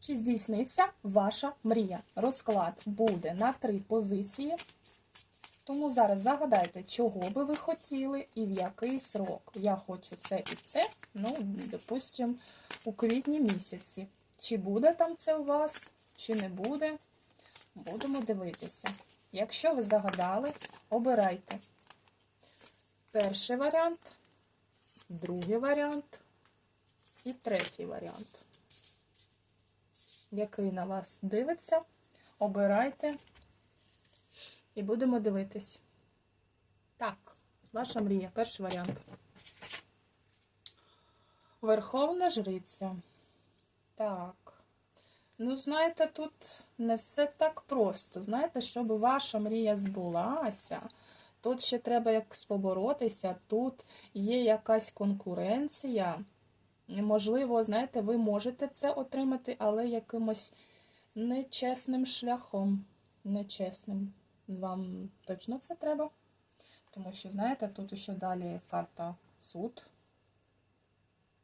Чи здійсниться ваша мрія? Розклад буде на три позиції. Тому зараз загадайте, чого би ви хотіли і в який срок. Я хочу це і це, ну, допустимо, у квітні місяці. Чи буде там це у вас, чи не буде, будемо дивитися. Якщо ви загадали, обирайте. Перший варіант, другий варіант і третій варіант. Який на вас дивиться, обирайте і будемо дивитись. Так, ваша мрія, перший варіант. Верховна жриця. Так. Ну, знаєте, тут не все так просто. Знаєте, щоб ваша мрія збулася, тут ще треба якось поборотися, тут є якась конкуренція. Можливо, знаєте, ви можете це отримати, але якимось нечесним шляхом. Нечесним. Вам точно це треба? Тому що, знаєте, тут ще далі карта суд.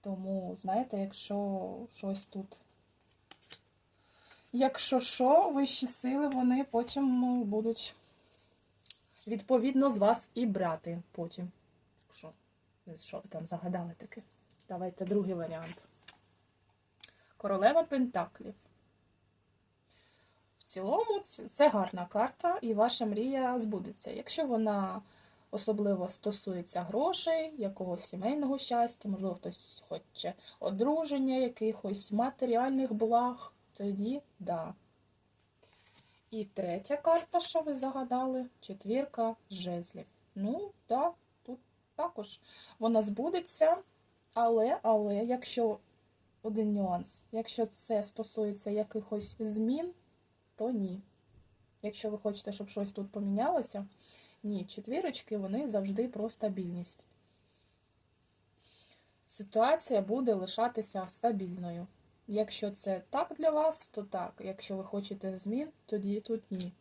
Тому, знаєте, якщо щось тут. Якщо що, вищі сили, вони потім ну, будуть відповідно з вас і брати потім. Що, що ви там загадали таке? Давайте другий варіант. Королева Пентаклів. В цілому, це- гарна карта, і ваша мрія збудеться. Якщо вона особливо стосується грошей, якогось сімейного щастя, можливо, хтось хоче одруження, якихось матеріальних благ, тоді да. І третя карта, що ви загадали, четвірка жезлів. Ну, да, тут також вона збудеться, але, але, якщо один нюанс, якщо це стосується якихось змін, то ні. Якщо ви хочете, щоб щось тут помінялося, ні, четвірочки, вони завжди про стабільність. Ситуація буде лишатися стабільною. Якщо це так для вас, то так. Якщо ви хочете змін, тоді тут ні.